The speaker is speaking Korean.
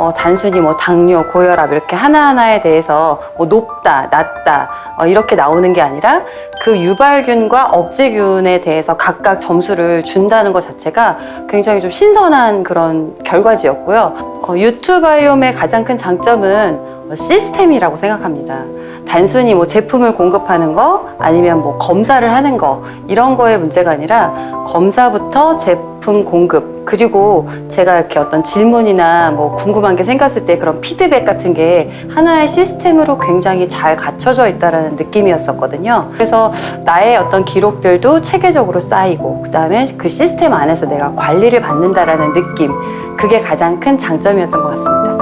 어, 단순히 뭐 당뇨, 고혈압 이렇게 하나하나에 대해서 뭐 높다, 낮다 어, 이렇게 나오는 게 아니라 그 유발균과 억제균에 대해서 각각 점수를 준다는 것 자체가 굉장히 좀 신선한 그런 결과지였고요. 어, 유튜바이옴의 가장 큰 장점은 어, 시스템이라고 생각합니다. 단순히 뭐 제품을 공급하는 거 아니면 뭐 검사를 하는 거 이런 거의 문제가 아니라 검사부터 제품 공급 그리고 제가 이렇게 어떤 질문이나 뭐 궁금한 게 생겼을 때 그런 피드백 같은 게 하나의 시스템으로 굉장히 잘 갖춰져 있다라는 느낌이었었거든요. 그래서 나의 어떤 기록들도 체계적으로 쌓이고 그다음에 그 시스템 안에서 내가 관리를 받는다라는 느낌 그게 가장 큰 장점이었던 것 같습니다.